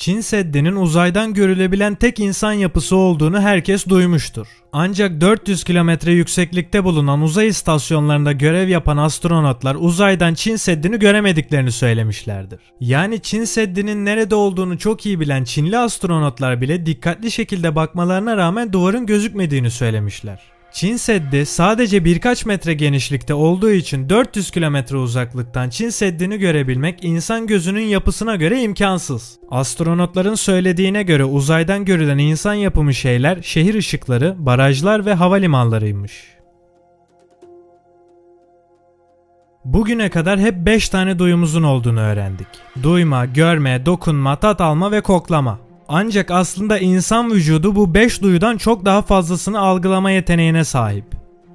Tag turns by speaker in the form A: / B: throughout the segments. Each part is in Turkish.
A: Çin Seddi'nin uzaydan görülebilen tek insan yapısı olduğunu herkes duymuştur. Ancak 400 kilometre yükseklikte bulunan uzay istasyonlarında görev yapan astronotlar uzaydan Çin Seddi'ni göremediklerini söylemişlerdir. Yani Çin Seddi'nin nerede olduğunu çok iyi bilen Çinli astronotlar bile dikkatli şekilde bakmalarına rağmen duvarın gözükmediğini söylemişler. Çin Seddi sadece birkaç metre genişlikte olduğu için 400 kilometre uzaklıktan Çin Seddi'ni görebilmek insan gözünün yapısına göre imkansız. Astronotların söylediğine göre uzaydan görülen insan yapımı şeyler şehir ışıkları, barajlar ve havalimanlarıymış. Bugüne kadar hep 5 tane duyumuzun olduğunu öğrendik. Duyma, görme, dokunma, tat alma ve koklama. Ancak aslında insan vücudu bu 5 duyudan çok daha fazlasını algılama yeteneğine sahip.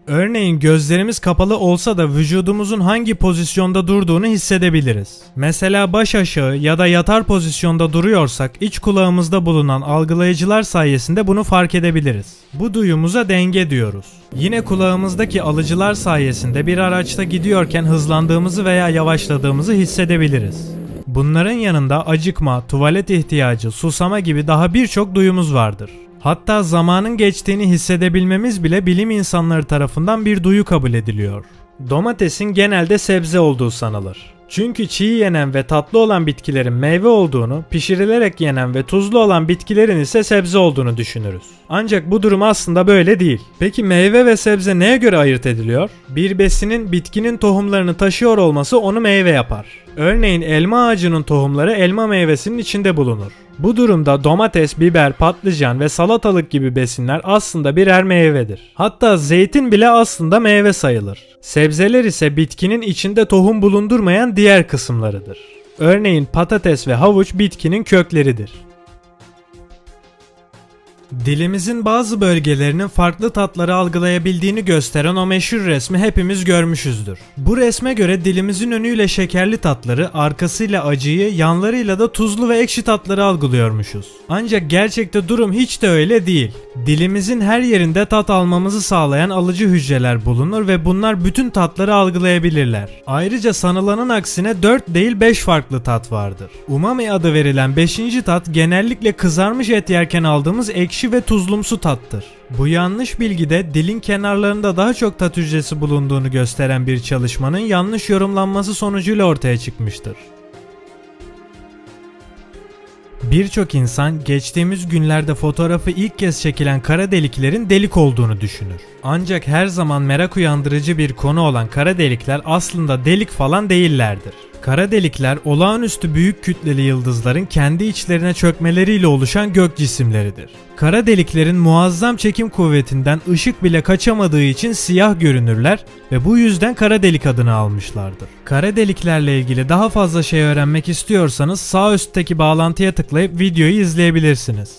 A: Örneğin gözlerimiz kapalı olsa da vücudumuzun hangi pozisyonda durduğunu hissedebiliriz. Mesela baş aşağı ya da yatar pozisyonda duruyorsak iç kulağımızda bulunan algılayıcılar sayesinde bunu fark edebiliriz. Bu duyumuza denge diyoruz. Yine kulağımızdaki alıcılar sayesinde bir araçta gidiyorken hızlandığımızı veya yavaşladığımızı hissedebiliriz. Bunların yanında acıkma, tuvalet ihtiyacı, susama gibi daha birçok duyumuz vardır. Hatta zamanın geçtiğini hissedebilmemiz bile bilim insanları tarafından bir duyu kabul ediliyor. Domatesin genelde sebze olduğu sanılır. Çünkü çiğ yenen ve tatlı olan bitkilerin meyve olduğunu, pişirilerek yenen ve tuzlu olan bitkilerin ise sebze olduğunu düşünürüz. Ancak bu durum aslında böyle değil. Peki meyve ve sebze neye göre ayırt ediliyor? Bir besinin bitkinin tohumlarını taşıyor olması onu meyve yapar. Örneğin elma ağacının tohumları elma meyvesinin içinde bulunur. Bu durumda domates, biber, patlıcan ve salatalık gibi besinler aslında birer meyvedir. Hatta zeytin bile aslında meyve sayılır. Sebzeler ise bitkinin içinde tohum bulundurmayan diğer kısımlarıdır. Örneğin patates ve havuç bitkinin kökleridir. Dilimizin bazı bölgelerinin farklı tatları algılayabildiğini gösteren o meşhur resmi hepimiz görmüşüzdür. Bu resme göre dilimizin önüyle şekerli tatları, arkasıyla acıyı, yanlarıyla da tuzlu ve ekşi tatları algılıyormuşuz. Ancak gerçekte durum hiç de öyle değil. Dilimizin her yerinde tat almamızı sağlayan alıcı hücreler bulunur ve bunlar bütün tatları algılayabilirler. Ayrıca sanılanın aksine 4 değil 5 farklı tat vardır. Umami adı verilen 5. tat genellikle kızarmış et yerken aldığımız ekşi ve tuzlumsu tattır. Bu yanlış bilgi de dilin kenarlarında daha çok tat hücresi bulunduğunu gösteren bir çalışmanın yanlış yorumlanması sonucuyla ortaya çıkmıştır. Birçok insan geçtiğimiz günlerde fotoğrafı ilk kez çekilen kara deliklerin delik olduğunu düşünür. Ancak her zaman merak uyandırıcı bir konu olan kara delikler aslında delik falan değillerdir. Kara delikler olağanüstü büyük kütleli yıldızların kendi içlerine çökmeleriyle oluşan gök cisimleridir. Kara deliklerin muazzam çekim kuvvetinden ışık bile kaçamadığı için siyah görünürler ve bu yüzden kara delik adını almışlardır. Kara deliklerle ilgili daha fazla şey öğrenmek istiyorsanız sağ üstteki bağlantıya tıklayıp videoyu izleyebilirsiniz.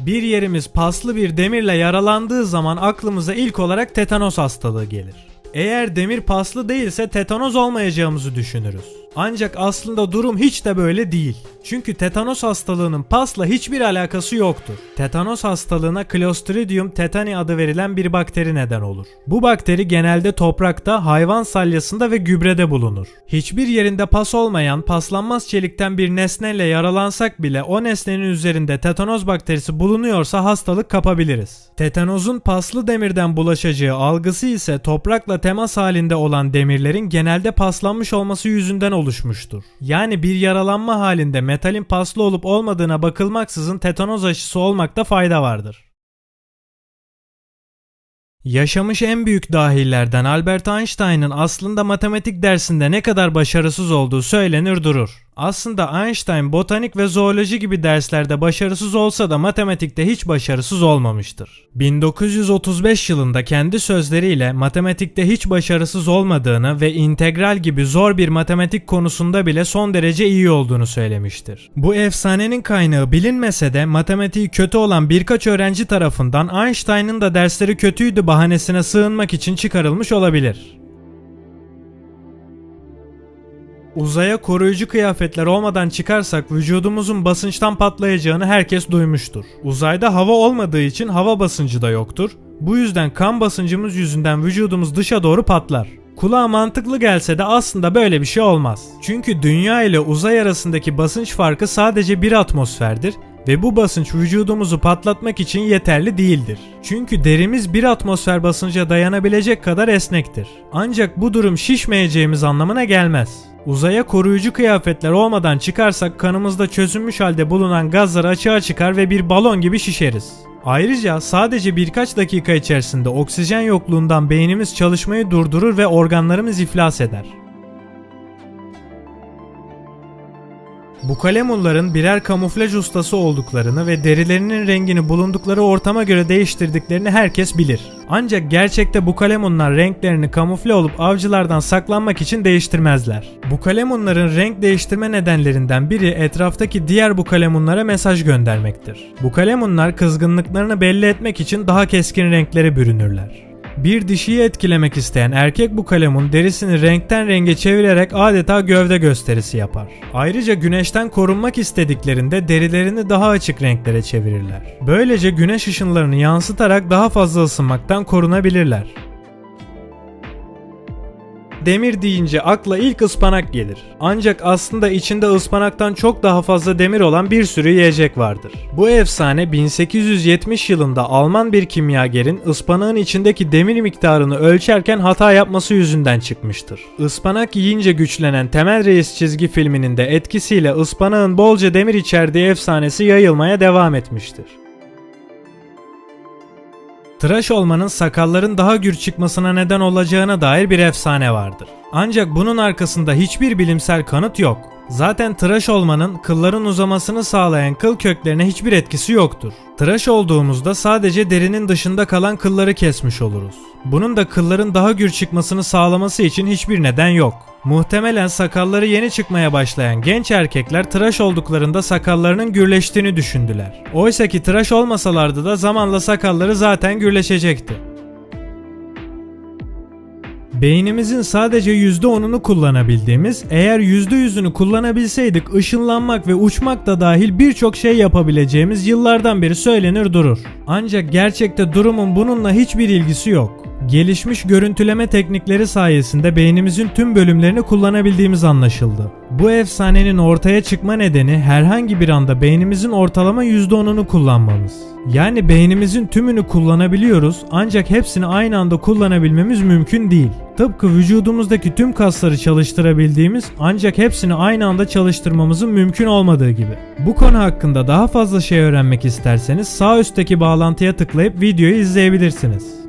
A: Bir yerimiz paslı bir demirle yaralandığı zaman aklımıza ilk olarak tetanos hastalığı gelir. Eğer demir paslı değilse tetanoz olmayacağımızı düşünürüz. Ancak aslında durum hiç de böyle değil. Çünkü tetanos hastalığının pasla hiçbir alakası yoktur. Tetanos hastalığına Clostridium tetani adı verilen bir bakteri neden olur. Bu bakteri genelde toprakta, hayvan salyasında ve gübrede bulunur. Hiçbir yerinde pas olmayan paslanmaz çelikten bir nesneyle yaralansak bile o nesnenin üzerinde tetanoz bakterisi bulunuyorsa hastalık kapabiliriz. Tetanozun paslı demirden bulaşacağı algısı ise toprakla temas halinde olan demirlerin genelde paslanmış olması yüzünden oluşmuştur. Yani bir yaralanma halinde metalin paslı olup olmadığına bakılmaksızın tetanoz aşısı olmakta fayda vardır. Yaşamış en büyük dahilerden Albert Einstein'ın aslında matematik dersinde ne kadar başarısız olduğu söylenir durur. Aslında Einstein botanik ve zooloji gibi derslerde başarısız olsa da matematikte hiç başarısız olmamıştır. 1935 yılında kendi sözleriyle matematikte hiç başarısız olmadığını ve integral gibi zor bir matematik konusunda bile son derece iyi olduğunu söylemiştir. Bu efsanenin kaynağı bilinmese de matematiği kötü olan birkaç öğrenci tarafından Einstein'ın da dersleri kötüydü bahanesine sığınmak için çıkarılmış olabilir. Uzaya koruyucu kıyafetler olmadan çıkarsak vücudumuzun basınçtan patlayacağını herkes duymuştur. Uzayda hava olmadığı için hava basıncı da yoktur. Bu yüzden kan basıncımız yüzünden vücudumuz dışa doğru patlar. Kulağa mantıklı gelse de aslında böyle bir şey olmaz. Çünkü dünya ile uzay arasındaki basınç farkı sadece bir atmosferdir ve bu basınç vücudumuzu patlatmak için yeterli değildir. Çünkü derimiz bir atmosfer basınca dayanabilecek kadar esnektir. Ancak bu durum şişmeyeceğimiz anlamına gelmez. Uzaya koruyucu kıyafetler olmadan çıkarsak kanımızda çözünmüş halde bulunan gazlar açığa çıkar ve bir balon gibi şişeriz. Ayrıca sadece birkaç dakika içerisinde oksijen yokluğundan beynimiz çalışmayı durdurur ve organlarımız iflas eder. Bu kalemunların birer kamuflaj ustası olduklarını ve derilerinin rengini bulundukları ortama göre değiştirdiklerini herkes bilir. Ancak gerçekte bu kalemunlar renklerini kamufle olup avcılardan saklanmak için değiştirmezler. Bu kalemunların renk değiştirme nedenlerinden biri etraftaki diğer bu kalemunlara mesaj göndermektir. Bu kalemunlar kızgınlıklarını belli etmek için daha keskin renklere bürünürler. Bir dişiyi etkilemek isteyen erkek bu kalemun derisini renkten renge çevirerek adeta gövde gösterisi yapar. Ayrıca güneşten korunmak istediklerinde derilerini daha açık renklere çevirirler. Böylece güneş ışınlarını yansıtarak daha fazla ısınmaktan korunabilirler. Demir deyince akla ilk ıspanak gelir. Ancak aslında içinde ıspanaktan çok daha fazla demir olan bir sürü yiyecek vardır. Bu efsane 1870 yılında Alman bir kimyagerin ıspanağın içindeki demir miktarını ölçerken hata yapması yüzünden çıkmıştır. Ispanak yiyince güçlenen Temel Reis çizgi filminin de etkisiyle ıspanağın bolca demir içerdiği efsanesi yayılmaya devam etmiştir. Tıraş olmanın sakalların daha gür çıkmasına neden olacağına dair bir efsane vardır. Ancak bunun arkasında hiçbir bilimsel kanıt yok. Zaten tıraş olmanın kılların uzamasını sağlayan kıl köklerine hiçbir etkisi yoktur. Tıraş olduğumuzda sadece derinin dışında kalan kılları kesmiş oluruz. Bunun da kılların daha gür çıkmasını sağlaması için hiçbir neden yok. Muhtemelen sakalları yeni çıkmaya başlayan genç erkekler tıraş olduklarında sakallarının gürleştiğini düşündüler. Oysa ki tıraş olmasalardı da zamanla sakalları zaten gürleşecekti. Beynimizin sadece %10'unu kullanabildiğimiz, eğer %100'ünü kullanabilseydik ışınlanmak ve uçmak da dahil birçok şey yapabileceğimiz yıllardan beri söylenir durur. Ancak gerçekte durumun bununla hiçbir ilgisi yok. Gelişmiş görüntüleme teknikleri sayesinde beynimizin tüm bölümlerini kullanabildiğimiz anlaşıldı. Bu efsanenin ortaya çıkma nedeni herhangi bir anda beynimizin ortalama %10'unu kullanmamız. Yani beynimizin tümünü kullanabiliyoruz ancak hepsini aynı anda kullanabilmemiz mümkün değil. Tıpkı vücudumuzdaki tüm kasları çalıştırabildiğimiz ancak hepsini aynı anda çalıştırmamızın mümkün olmadığı gibi. Bu konu hakkında daha fazla şey öğrenmek isterseniz sağ üstteki bağlantıya tıklayıp videoyu izleyebilirsiniz.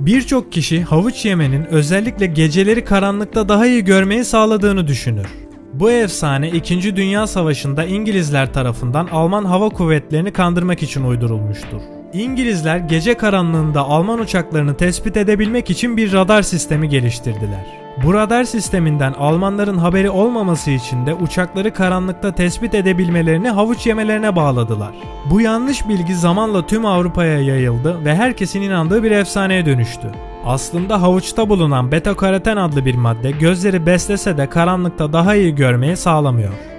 A: Birçok kişi havuç yemenin özellikle geceleri karanlıkta daha iyi görmeyi sağladığını düşünür. Bu efsane 2. Dünya Savaşı'nda İngilizler tarafından Alman hava kuvvetlerini kandırmak için uydurulmuştur. İngilizler gece karanlığında Alman uçaklarını tespit edebilmek için bir radar sistemi geliştirdiler. Bu radar sisteminden Almanların haberi olmaması için de uçakları karanlıkta tespit edebilmelerini havuç yemelerine bağladılar. Bu yanlış bilgi zamanla tüm Avrupa'ya yayıldı ve herkesin inandığı bir efsaneye dönüştü. Aslında havuçta bulunan beta karoten adlı bir madde gözleri beslese de karanlıkta daha iyi görmeyi sağlamıyor.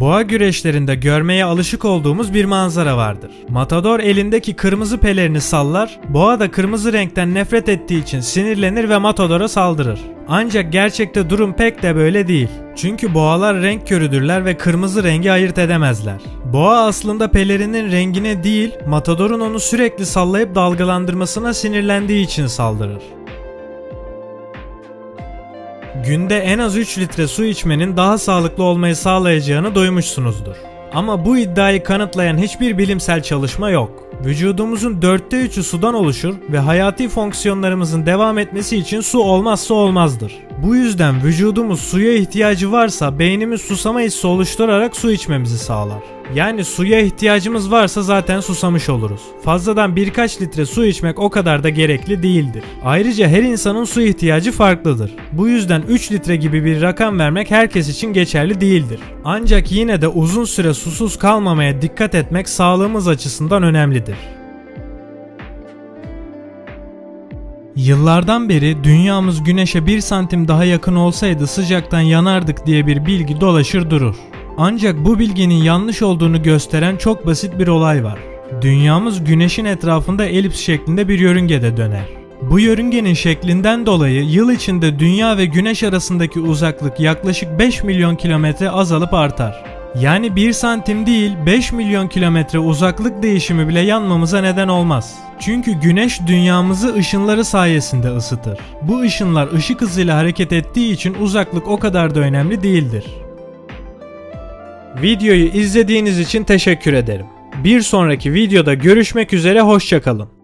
A: Boğa güreşlerinde görmeye alışık olduğumuz bir manzara vardır. Matador elindeki kırmızı pelerini sallar, boğa da kırmızı renkten nefret ettiği için sinirlenir ve Matador'a saldırır. Ancak gerçekte durum pek de böyle değil. Çünkü boğalar renk körüdürler ve kırmızı rengi ayırt edemezler. Boğa aslında pelerinin rengine değil, Matador'un onu sürekli sallayıp dalgalandırmasına sinirlendiği için saldırır. Günde en az 3 litre su içmenin daha sağlıklı olmayı sağlayacağını duymuşsunuzdur. Ama bu iddiayı kanıtlayan hiçbir bilimsel çalışma yok. Vücudumuzun dörtte üçü sudan oluşur ve hayati fonksiyonlarımızın devam etmesi için su olmazsa olmazdır. Bu yüzden vücudumuz suya ihtiyacı varsa beynimiz susama hissi oluşturarak su içmemizi sağlar. Yani suya ihtiyacımız varsa zaten susamış oluruz. Fazladan birkaç litre su içmek o kadar da gerekli değildir. Ayrıca her insanın su ihtiyacı farklıdır. Bu yüzden 3 litre gibi bir rakam vermek herkes için geçerli değildir. Ancak yine de uzun süre susuz kalmamaya dikkat etmek sağlığımız açısından önemlidir. Yıllardan beri dünyamız güneşe bir santim daha yakın olsaydı sıcaktan yanardık diye bir bilgi dolaşır durur. Ancak bu bilginin yanlış olduğunu gösteren çok basit bir olay var. Dünyamız güneşin etrafında elips şeklinde bir yörüngede döner. Bu yörüngenin şeklinden dolayı yıl içinde dünya ve güneş arasındaki uzaklık yaklaşık 5 milyon kilometre azalıp artar. Yani 1 santim değil 5 milyon kilometre uzaklık değişimi bile yanmamıza neden olmaz. Çünkü güneş dünyamızı ışınları sayesinde ısıtır. Bu ışınlar ışık hızıyla hareket ettiği için uzaklık o kadar da önemli değildir. Videoyu izlediğiniz için teşekkür ederim. Bir sonraki videoda görüşmek üzere hoşçakalın.